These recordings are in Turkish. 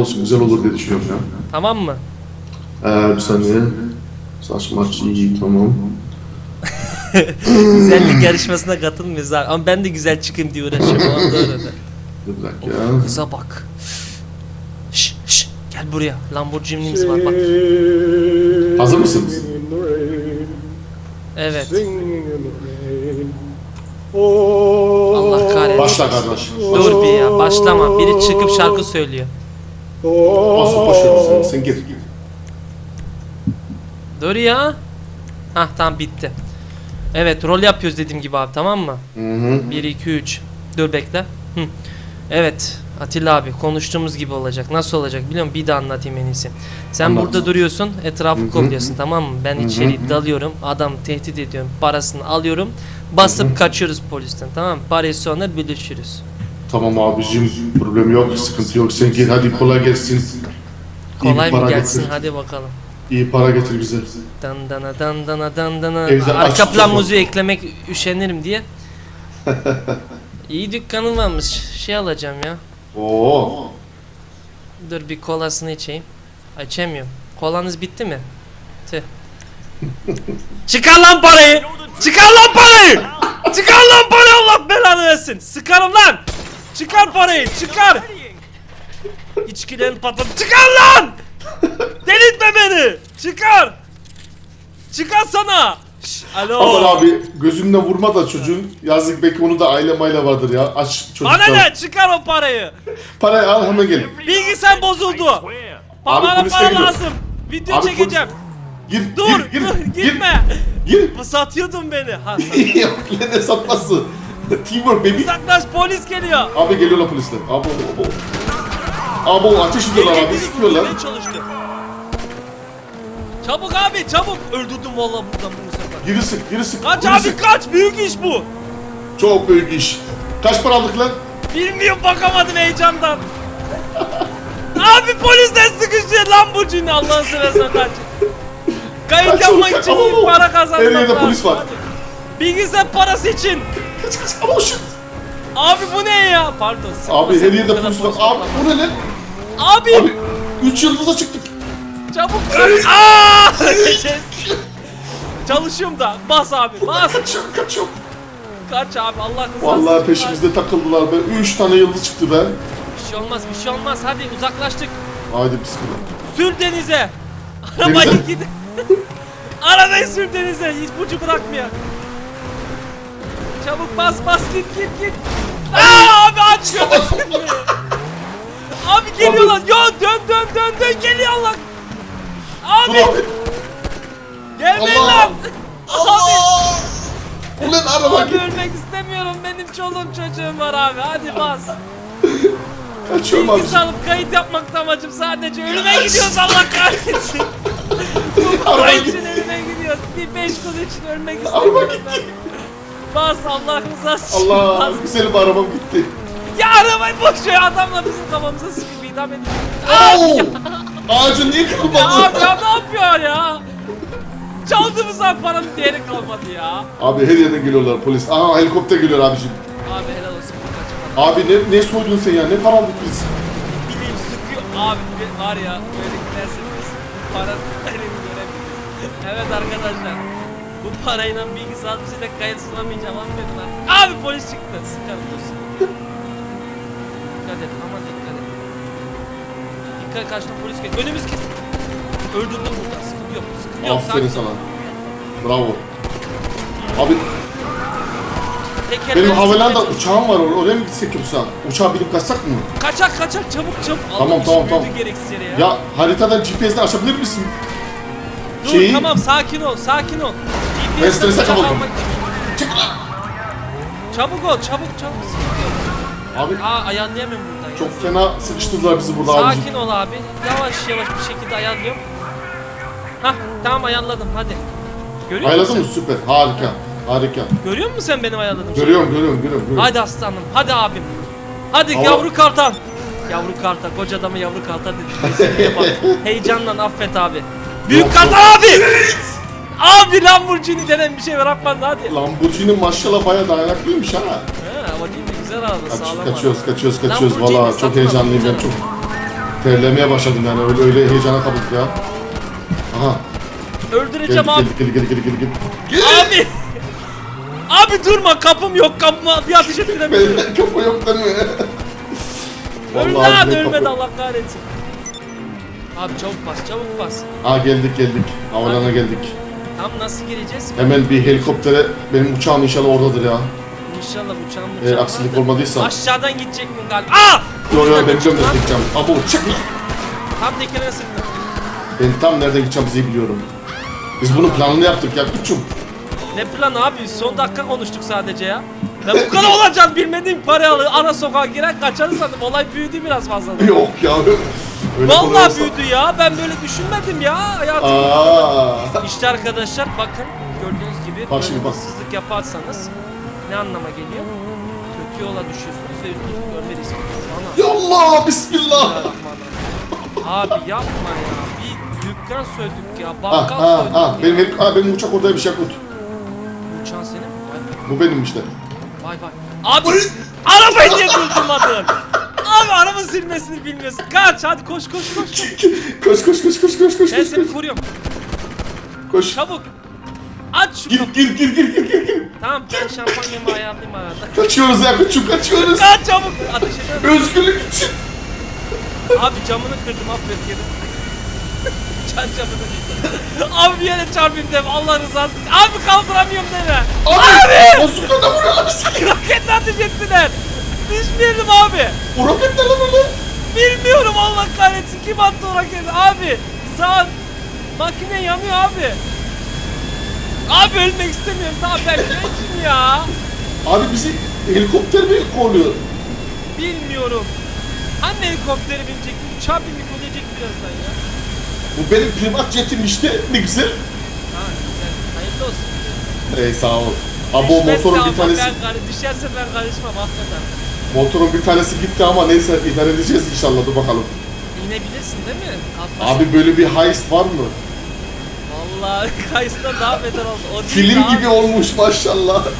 olsun güzel olur diye düşünüyorum ya. Tamam mı? Ee, bir saniye. Saç maç iyi tamam. Güzellik yarışmasına katılmıyoruz abi. Ama ben de güzel çıkayım diye uğraşıyorum. O anda öyle. Bir dakika. Kıza bak. Şş, şş, gel buraya. Lamborghini'miz var bak. Hazır mısınız? Evet. Allah kahretsin. Başla kardeş. Dur bir ya başlama. Biri çıkıp şarkı söylüyor. Olsun boş ver sen. Sen gir. Dur ya. Hah tamam bitti. Evet rol yapıyoruz dediğim gibi abi tamam mı? Hı hı. 1 2 3. Dur bekle. Hı. Evet Atilla abi konuştuğumuz gibi olacak. Nasıl olacak biliyor musun? Bir de anlatayım en iyisi. Sen Anlat. burada duruyorsun, etrafı Hı hı. kolluyorsun tamam mı? Ben Hı hı. içeri dalıyorum, adam tehdit ediyorum, parasını alıyorum, basıp kaçıyoruz polisten tamam mı? Parayı sonra bölüşürüz. Tamam abicim problem yok sıkıntı yok sen gir hadi kolay gelsin. İyi Kolay bir mı para gelsin getir. hadi bakalım. İyi para getir bize. Dan dana dan dana dan dana. Evde Arka aç- plan çok- müziği eklemek üşenirim diye. İyi dükkanın varmış. Şey alacağım ya. Oo. Dur bir kolasını içeyim. Açamıyorum. Kolanız bitti mi? Tüh. Çıkar lan parayı! Çıkar lan parayı! Çıkar lan parayı Allah belanı versin! Sıkarım lan! Çıkar parayı! Çıkar! İçkilerin patladı. Çıkar lan! Delirtme beni! Çıkar! Çıkar sana! Şş, alo! Aman abi gözümle vurma da çocuğun. Yazık belki onu da aile mayla vardır ya. Aç çocuklar. Bana ne? Çıkar o parayı! Parayı al hemen gel. Bilgisayar bozuldu! Bana polis para geliyor. lazım! Video Abi çekeceğim! Gir Dur, gir gir. dur, gir, gitme. Gir. Satıyordun beni. Ha, Yok lan ne satması. Teamwork baby. uzaklaş polis geliyor. Abi geliyorlar polisler. Abo abo. Abo ateş ediyorlar abi sıkıyorlar. tutmaya çalıştı. Çabuk abi çabuk. Öldürdüm valla buradan bunu sefer. Geri sık geri sık. Kaç geri abi sık. kaç büyük iş bu. Çok büyük iş. Kaç para aldık lan? Bilmiyorum bakamadım heyecandan. abi polisler sıkışıyor Lamborghini Allah'ını seversen kaç. Kayıt yapmak için iyi para kazanmak Her yerde polis var. Hadi. Bilgisayar parası için. Kaç kaç shit. Abi bu ne ya? Pardon. sıkma Abi her yerde bu kadar polis var. Abi bu ne lan? Abi, Abi 3 yıldıza çıktık. çabuk. Aa! Çalışıyorum da. Bas abi bas. Kaçıyorum kaçıyorum. Kaç abi Allah rızası Vallahi için peşimizde takıldılar be. 3 tane yıldız çıktı be. kaç. Bir şey olmaz bir şey olmaz. Hadi uzaklaştık. Haydi bismillah. Sür denize. Arabayı Denize. gidin. Arabayı sür denize. Hiç bucu bırakmıyor. Çabuk bas bas git git git. Aa abi açıyor. abi geliyorlar. Yo dön dön dön dön geliyorlar. Dur Abi abi. gelmeyin Allah. lan. Allah! Ulan araba Abi git. ölmek istemiyorum. Benim çoluğum çocuğum var abi. Hadi bas. Kaçıyorum abi. Bilgi alıp kayıt yapmakta amacım sadece ölüme gidiyoruz Allah kahretsin. Araba Para gitti. için ölüme gidiyoruz. Bir beş kul için ölmek Araba istemiyorum gitti. Bas Allah rızası için. Allah Bas. güzelim arabam gitti. Ya arabayı boş ver adamla bizim kafamıza sıkıp idam ediyor. Abi ya, Ağacın niye ya kırılmadı? abi ya ne yapıyor ya? Çaldığımız an paranın değeri kalmadı ya. Abi her yerden geliyorlar polis. Aha helikopter geliyor abicim. Abi helal olsun. Abi ne, ne soydun sen ya? Ne para aldık biz? Bileyim sıkıyor. Abi var ya böyle giderseniz paranın değerini görebiliriz. Evet arkadaşlar. Bu parayla bilgisayar size kayıt sunamayacağım affedin artık. Abi polis çıktı. Sıkarım dursun. dikkat et aman dikkat et. Dikkat karşıda polis geliyor. Önümüz kesin. Öldürdüm burada. Sıkıntı yok. Sıkıntı yok. Aferin sana. Bravo. Abi Tekerleği benim havalanda sıkmaya uçağım var oraya, mı gitsek yoksa? Uçağa binip kaçsak mı? Kaçak kaçak çabuk çabuk. Tamam, tamam, tamam. gereksiz yere ya. Ya haritadan GPS'den açabilir misin? Dur şeyi- tamam sakin ol sakin ol. Ben GPS'ten strese uçak kapıldım. almak- Çık lan! Çabuk ol çabuk çabuk. Abi Aa ayarlayamıyorum buradan ya. çok fena sıkıştırdılar bizi burada abicim. Sakin ol abi. Yavaş yavaş bir şekilde ayarlıyorum. Hah tamam ayarladım hadi. Görüyor Ayarladın musun? mı? Süper. Harika. Harika. Görüyor musun sen benim ayarladığım şeyi? Görüyorum, görüyorum, görüyorum. görüyorum. Hadi aslanım hadi abim. Hadi Ama- yavru kartal. Yavru kartal koca adamı yavru kartal bak. Heyecanla affet abi. Büyük kartal abi. Abi Lamborghini denen bir şey bırakmadı hadi. Lamborghini maşallah bayağı dayanıklıymış ha. He ama değil mi? Güzel araba Kaç, sağlam kaçıyoruz, araba. kaçıyoruz, kaçıyoruz. Lamborghini Valla çok satın heyecanlıyım ben çok. terlemeye başladım yani öyle öyle heyecana kapıldık ya. Aha. Öldüreceğim Geldik abi. geldik geldik geldik geldik geldik. Abi. Abi durma kapım yok kapıma bir ateş ettiremiyorum. Benim kapı yok değil mi? Öldü Vallahi abi ölmedi Allah kahretsin. Abi çabuk bas çabuk bas. Aa geldik geldik. Havalana geldik. Tam nasıl gireceğiz? Hemen bir helikoptere benim uçağım inşallah oradadır ya. İnşallah uçağım Eğer uçağım aksilik vardır. olmadıysa. Aşağıdan gidecek mi galiba? Aa! Yo yo ben biliyorum uçtu nerede lan. gideceğim. Abo lan. Tam tekerine sıktım. Ben tam nerede gideceğimizi biliyorum. Biz bunun planını yaptık ya küçüm. Ne plan abi? Son dakika konuştuk sadece ya. Ben bu kadar olacağını bilmediğim parayı alır ara sokağa girer kaçarız sandım. Olay büyüdü biraz fazla. Yok ya. Öyle Vallahi büyüdü ya. Ben böyle düşünmedim ya hayatım. Aa. İşte arkadaşlar bakın gördüğünüz gibi Bak böyle şimdi bak. hırsızlık yaparsanız ne anlama geliyor? Kötü yola düşüyorsunuz ve üst üste ölme riski var. Ana. Yallah bismillah. Abi yapma ya. Bir dükkan soyduk ya. Ah Bakkal ah ah benim, hep- ah, benim uçak oradaymış Yakut. Uçağın senin mi? Vay Bu benim işte. vay. vay. Abi arabayı niye durdurmadın? Abi araba silmesini bilmiyorsun. Kaç hadi koş koş koş. koş. Koş koş koş koş koş Ben koş seni koş. koruyorum. Koş. Çabuk. Aç şu Gir kapıyı. gir gir gir gir gir gir. Tamam ben şampanyamı ayarlayayım arada. Kaçıyoruz Yakut'cum kaçıyoruz. Kaç çabuk. Ateş edemem. Özgürlük için. Abi camını kırdım affet geri. Can camını kırdım. Abi bir yere çarpayım deme Allah rızası. Abi kaldıramıyorum deme. Abi! Bozuklar da vuruyorlar bizi. Roketle ateş ettiler. Düşmeyelim abi. O roketler lan öyle. Bilmiyorum Allah kahretsin kim attı o abi. Sağ makine yanıyor abi. Abi ölmek istemiyorum daha ben gençim ya. Abi bizi helikopter mi koruyor? Bilmiyorum. Anne helikoptere binecek, uçağa bindik ölecek birazdan ya. Bu benim privat jetim işte. Ne güzel. Ha güzel, hayırlı olsun. Ey sağ ol. Abi o Düşmezse motorun ama bir tanesi Ben, kar- düşerse ben karışmam affeder. Motorun bir tanesi gitti ama neyse idare edeceğiz inşallah dur bakalım. İnebilirsin değil mi? Atlasın. Abi böyle bir heist var mı? Vallahi kayısıdan daha beter oldu. O değil Film abi, gibi olmuş maşallah.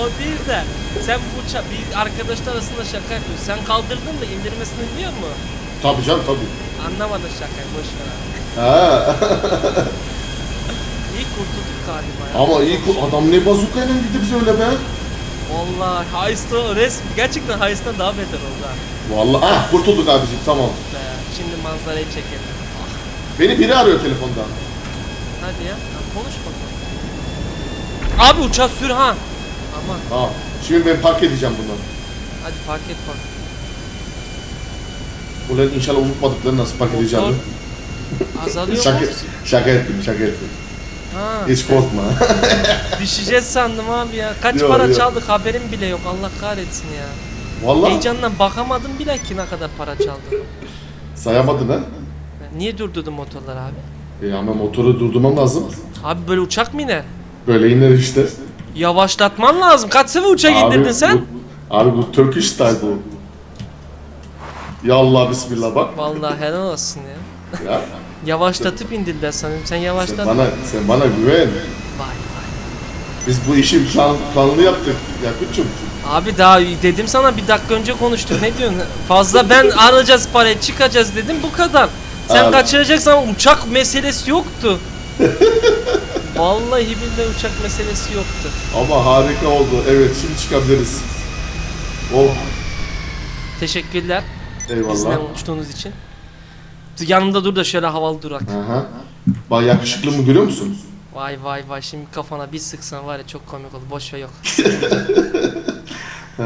O değil de sen bu uça bir arkadaşlar arasında şaka yapıyorsun. Sen kaldırdın da indirmesini biliyor musun? Tabii canım tabii. Anlamadın şakayı boş ver abi. Ha. İyi kurtulduk galiba ya. ama iyi ku- adam ne bazukayla gitti bize öyle be. Vallahi Heist'ı resmi gerçekten Heist'tan daha beter oldu ha. Vallahi ah kurtulduk abicim tamam. Be, şimdi manzarayı çekelim. Ah, Beni biri arıyor telefonda. hadi ya. ya konuş bakalım. Abi uçağı sür ha. Aman Tamam. Şimdi ben park edeceğim bunu. hadi fark et bak. Ulan inşallah unutmadıkları nasıl park edeceğim. Azalıyor Şaka, mu? şaka ettim şaka ettim. Ha, Hiç korkma. düşeceğiz sandım abi ya. Kaç Yok, para yok. çaldık haberim bile yok Allah kahretsin ya. Vallahi Heyecandan bakamadım bile ki ne kadar para çaldı. sayamadın ha. Niye durdurdun motorlar abi? E ama motoru durdurmam lazım. Abi böyle uçak mı iner? Böyle iner işte. Yavaşlatman lazım. Kaç sefer uçak indirdin sen? Bu, abi bu Turkish style bu. Ya Allah bismillah bak. Vallahi helal olsun ya. Ya Yavaşlatıp indirdiler sanırım. Sen yavaşlat. sen bana sen bana güven. Vay vay. Biz bu işi plan, planlı yaptık Yakut'cum. Abi daha dedim sana bir dakika önce konuştuk. Ne diyorsun? Fazla ben arayacağız parayı çıkacağız dedim bu kadar. Sen Abi. kaçıracaksan uçak meselesi yoktu. Vallahi billahi uçak meselesi yoktu. Ama harika oldu. Evet şimdi çıkabiliriz. Oh Teşekkürler eyvallah. bizimle uçtuğunuz için. Yanımda dur da şöyle havalı durak. Aha. Bak yakışıklı mı görüyor musun? Vay vay vay şimdi kafana bir sıksan var ya çok komik olur. Boş ver yok. Ha,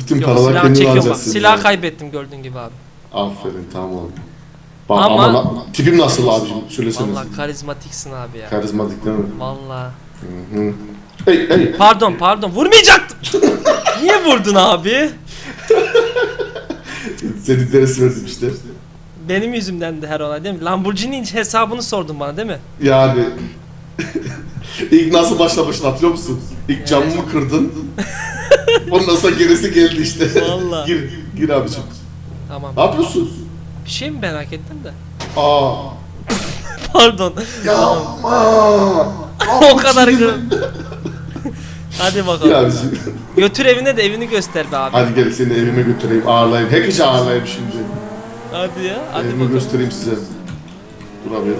bütün Yok paralar silahı kendine çekiyorum bak. alacaksın. Silah kaybettim gördüğün gibi abi. Aferin tamam. Bak Ama- ama, na- tipim nasıl abicim söylesene. Vallahi karizmatiksin abi ya. Karizmatik değil mi? Vallahi. Hı hı. Hey hey. Pardon pardon vurmayacaktım. Niye vurdun abi? Dersi verdim işte. Benim yüzümden de her olay değil mi? Lamborghini hesabını sordun bana değil mi? Yani ilk nasıl başlamıştın hatırlıyor musun? İlk camımı kırdın. Ondan sonra gerisi geldi işte. Vallahi. gir, gir abicim. Tamam. Ne yapıyorsun? Bir şey mi merak ettim de? Aa. Pardon. Yapma. o kadar kır. Hadi bakalım. abicim. Götür evine de evini göster be abi. Hadi gel seni evime götüreyim ağırlayayım. Herkese ağırlayayım şimdi. Hadi ya. Hadi bakalım. göstereyim size. Dur abi.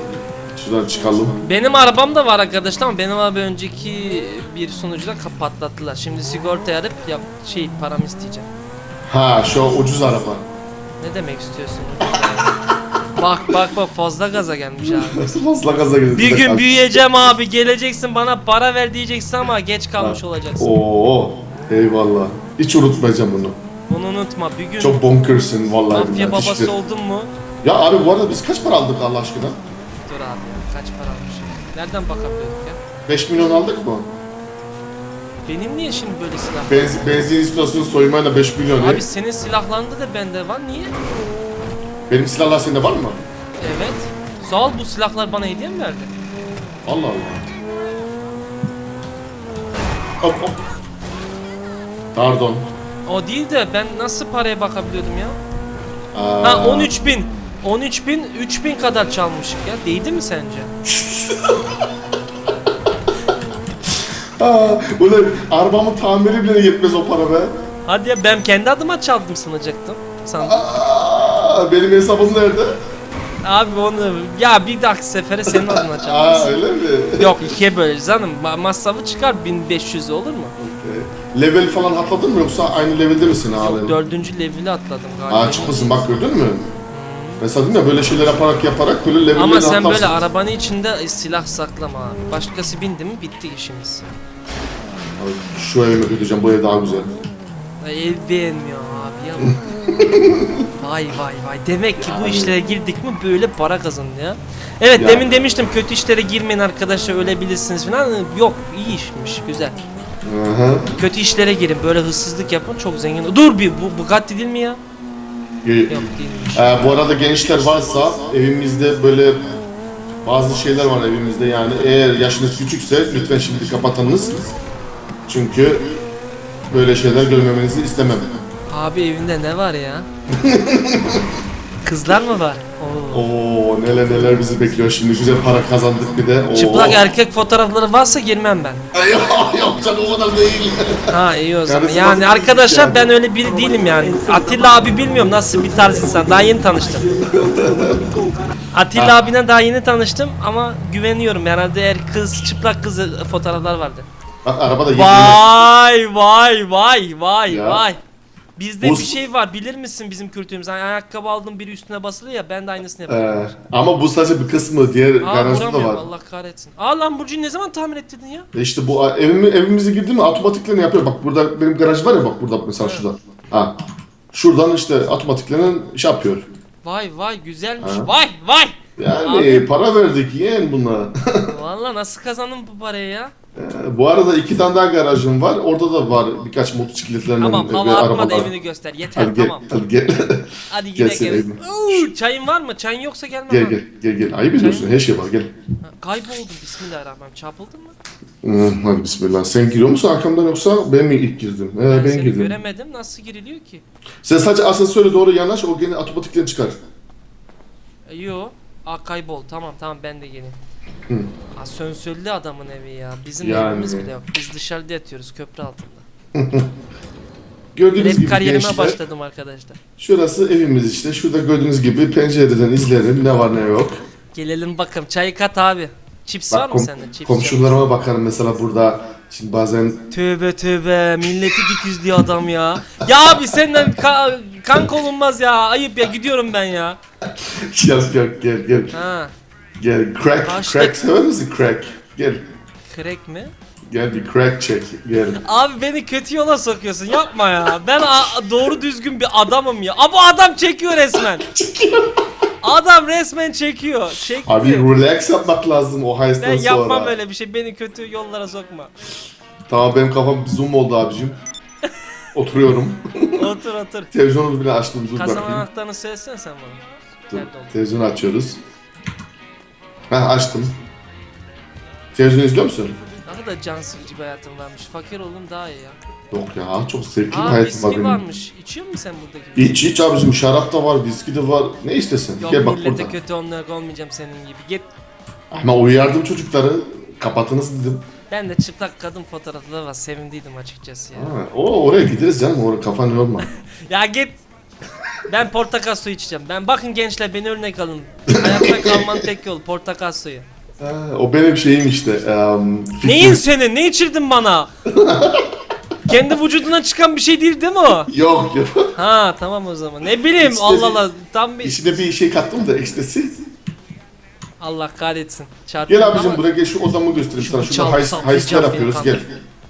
Şuradan çıkalım. Benim arabam da var arkadaşlar ama benim abi önceki bir sunucuda kapatlattılar. Şimdi sigorta arayıp yap şey paramı isteyeceğim. Ha şu ucuz araba. Ne demek istiyorsun? bak bak bak fazla gaza gelmiş abi. Fazla gaza geldi. Bir gün büyüyeceğim abi geleceksin bana para ver diyeceksin ama geç kalmış olacaksın. Oo eyvallah. Hiç unutmayacağım bunu. Bunu unutma bir gün Çok bonkersın vallahi. mafya billahi. babası İşte- oldun mu? Ya abi bu arada biz kaç para aldık Allah aşkına? Dur abi ya kaç para almış? Nereden bakabiliyorduk ya? 5 milyon aldık mı? Benim niye şimdi böyle silah? Benzin, benzin istasyonu soymayla 5 milyon. Abi ne? senin silahlarında da bende var niye? Benim silahlar sende var mı? Evet. Sağ ol bu silahlar bana hediye mi verdi? Allah Allah. Hop hop. Pardon. O değil de ben nasıl paraya bakabiliyordum ya? Aa, Ha 13 bin. 13 bin, 3 bin kadar çalmışık ya. Değdi mi sence? Aa, ulan arabamın tamiri bile yetmez o para be. Hadi ya ben kendi adıma çaldım sanacaktım. Sandım. Aa, benim hesabım nerede? Abi onu ya bir dahaki sefere senin adına Aa çalarız. öyle mi? Yok ikiye böleceğiz canım. Ma- Masrafı çıkar 1500 olur mu? Level falan atladın mı yoksa aynı levelde misin abi? Yok dördüncü level'i atladım galiba. Aa çıkmasın bak gördün mü? Mesela dedim ya böyle şeyler yaparak yaparak böyle levelleri Ama sen atlarsın. böyle arabanın içinde silah saklama. Başkası bindi mi bitti işimiz. Abi, Şu evime gideceğim bu ev daha güzel. Ay, Ev beğenmiyor abi ya. vay vay vay. Demek ki bu işlere girdik mi böyle para kazanıyor ya. Evet Ya. demin demiştim kötü işlere girmeyin arkadaşlar ölebilirsiniz falan. Yok iyi işmiş güzel. Aha. Kötü işlere girin böyle hırsızlık yapın çok zengin. Dur bir bu Bugatti değil mi ya? Ge- Yok değilmiş. Ee, bu arada gençler varsa evimizde böyle bazı şeyler var evimizde yani eğer yaşınız küçükse lütfen şimdi kapatınız. Çünkü böyle şeyler görmemenizi istemem. Abi evinde ne var ya? Kızlar mı var? Oo. Neler neler bizi bekliyor şimdi güzel para kazandık bir de. Oo. Çıplak erkek fotoğrafları varsa girmem ben. Yok yok canım o kadar değil. Ha iyi o zaman. Karısı Yani nasıl arkadaşlar yani? ben öyle biri değilim yani. Atilla abi bilmiyorum nasıl bir tarz insan. Daha yeni tanıştım. Atilla abine daha yeni tanıştım ama güveniyorum. Herhalde eğer kız çıplak kız fotoğraflar vardı. Bak arabada yedi Vay vay vay vay Ya. vay. Bizde Bu- bir şey var bilir misin bizim kültürümüz? Hani ayakkabı aldım biri üstüne basılıyor ya ben de aynısını yapıyorum. Ee, ama bu sadece bir kısmı diğer Aa garajda da var. Allah kahretsin. Aa Lamborghini ne zaman tamir ettirdin ya? E İşte bu evimi, evimize girdi mi otomatiklerini yapıyor. Bak burada benim garaj var ya bak burada mesela Evet. şurada. Ha. Şuradan işte otomatiklerini şey yapıyor. Vay vay güzelmiş. Ha. Vay vay. Yani Abi- para verdik yeğen buna. Valla nasıl kazandın bu parayı ya? Ee, bu arada iki tane daha garajım var. Orada da var birkaç motosikletlerin Tamam ve hava atma da evini göster. Yeter Hadi gel, tamam. hadi gel. Hadi Gel gidelim. seveyim. Uuu, çayın var mı? Çayın yoksa gelmem gel gel gel gel. Ayıp ediyorsun her şey var gel. Ha, Kayboldum bismillahirrahmanirrahim. Çarpıldın mı? Hmm, hadi bismillah. Sen giriyor musun arkamdan yoksa ben mi ilk girdim? Ee, ben, seni girdim. göremedim. Nasıl giriliyor ki? Sen sadece asansöre doğru yanaş o gene otomatiklerini çıkar. E, yo. Aa kaybol. Tamam tamam ben de geleyim. Hı. Asansörlü adamın evi ya. Bizim Yani. evimiz bile yok. Biz dışarıda yatıyoruz köprü altında. Gördüğünüz Rap gibi kariyerime gençler. başladım arkadaşlar. Şurası evimiz işte. Şurada gördüğünüz gibi pencereden izlerim ne var ne yok. Gelelim bakalım. Çayı kat abi. Chips Bak var mı kom- sende? Chips yok. komşularıma bakarım mesela burada. Şimdi bazen Tövbe tövbe milleti dikizliyor adam ya. Ya abi senden ka- kanka olunmaz ya. Ayıp ya gidiyorum ben ya. yok yok gel gel Ha. Gel crack Kaçtı. crack sever misin crack? Gel Crack mi? gel bir crack çek gel. Abi beni kötü yola sokuyorsun yapma ya. Ben a- doğru düzgün bir adamım ya. Aa bu adam çekiyor resmen. Adam resmen çekiyor. Çekti. Abi relax yapmak lazım o ben high'tan sonra. yapmam öyle bir şey. Beni kötü yollara sokma. Tamam benim kafam zoom oldu abicim. Oturuyorum. Otur otur. Televizyonu bile açtım dur Kazan bakayım. anahtarını söylesene sen bana. Dur, Nerede oldu? televizyonu açıyoruz. Ha açtım. Televizyon izliyor musun? Ne kadar can sıkıcı bir hayatım varmış. Fakir oldum daha iyi ya. Yok ya çok zevkli bir Aa hayatım var viski benim. varmış. İçiyor musun sen buradaki? İç iç abicim şarap da var, viski de var. Ne istesin? Yok Gel bak millete burada. kötü onlara olmayacağım senin gibi. Git. Ama uyardım çocukları. Kapatınız dedim. Ben de çıplak kadın fotoğrafları var. Sevindiydim açıkçası ya. Ha, o oraya gideriz canım. Oraya kafan yorma. Ya git. Ben portakal suyu içeceğim. Ben bakın gençler beni örnek alın. Hayatta kalmanın tek yolu portakal suyu. Ha, o benim şeyim işte. fikrim. Neyin senin? Ne içirdin bana? Kendi vücudundan çıkan bir şey değil değil mi o? Yok yok. Ha tamam o zaman. Ne bileyim İşte Allah bir- Allah. Tam bir İçine bir şey kattım da ekstasi. Allah kahretsin. Çarptım Gel abicim ama- buraya gel şu odamı göstereyim sana. Şurada hays, haysler yiyeceğim yapıyoruz gel. kanka.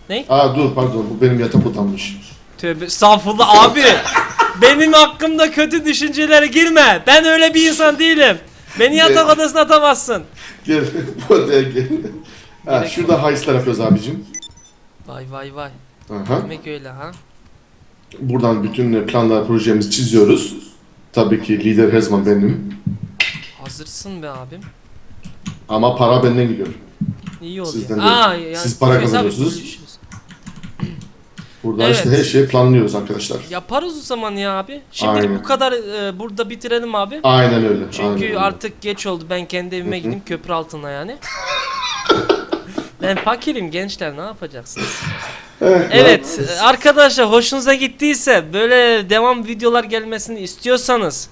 Ne? Aa dur pardon bu benim yatak odammış. Tövbe estağfurullah abi. Benim hakkımda kötü düşüncelere girme. Ben öyle bir insan değilim. Beni yatak odasına atamazsın. Gel bu odaya gel. Ha, Gerek şurada haysler yapıyoruz abicim. Vay vay vay. Aha. Demek öyle ha. Buradan bütün planlar projemizi çiziyoruz. Tabii ki lider her zaman benim. Hazırsın be abim. Ama para benden gidiyor. İyi oluyor. Sizden de- Aa, yani siz para kazanıyorsunuz. Burada Evet. işte her şeyi planlıyoruz arkadaşlar. Yaparız o zaman ya abi. Aynen. bu kadar e, burada bitirelim abi. Aynen öyle. Çünkü aynen öyle. artık geç oldu. Ben kendi evime gideyim köprü altına yani. ben fakirim gençler ne yapacaksınız? Evet e, arkadaşlar hoşunuza gittiyse böyle devam videolar gelmesini istiyorsanız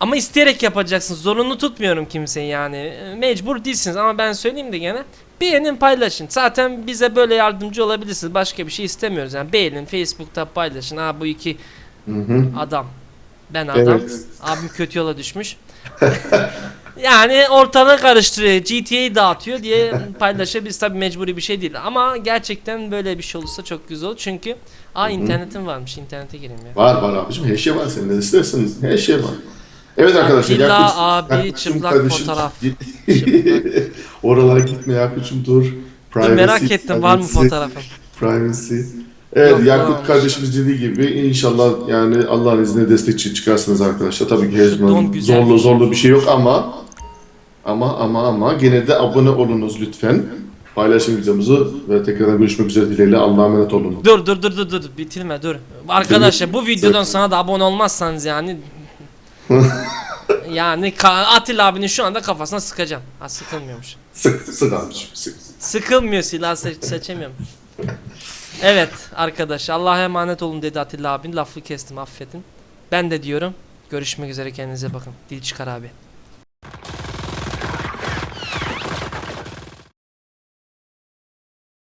ama isteyerek yapacaksınız. Zorunlu tutmuyorum kimseyi yani. E, Mecbur değilsiniz ama ben söyleyeyim de gene. Beğenin paylaşın. Zaten bize böyle yardımcı olabilirsiniz. Başka bir şey istemiyoruz. Yani beğenin Facebook'ta paylaşın. Ha bu iki Hı hı. adam. Ben adam. Evet. Abim kötü yola düşmüş. yani ortalığı karıştırıyor. GTA'yı dağıtıyor diye paylaşabiliriz. Tabi mecburi bir şey değil. Ama gerçekten böyle bir şey olursa çok güzel olur. Çünkü aa internetim varmış. İnternete gireyim ya. Var var abicim her şey var senin ne istersen her şey var. Evet arkadaşlar. Atilla Yakut- abi, Yakut'cum çıplak kardeşim- fotoğraf. Oralara gitme Yakut'cum dur. Dur, Privacy, merak ettim var mı privacy? Privacy. Evet Yok, Yakut varmış. kardeşimiz dediği gibi inşallah yani Allah'ın izniyle destekçi çıkarsınız arkadaşlar. Tabii ki her zaman zorlu zorlu bir şey yok ama ama ama ama gene de abone olunuz lütfen. Paylaşın videomuzu ve tekrardan görüşmek üzere dileğiyle Allah'a emanet olun. Dur dur dur dur dur bitirme dur. Arkadaşlar bu videodan sonra da abone olmazsanız yani yani Atilla abinin şu anda kafasına sıkacağım. Ha sıkılmıyormuş. Sık sık abicim sık. Sıkılmıyor silah se- seçemiyorum. Evet arkadaşlar Allah'a emanet olun dedi Atilla abin. Lafı kestim affedin. Ben de diyorum. Görüşmek üzere kendinize bakın. Dil çıkar abi.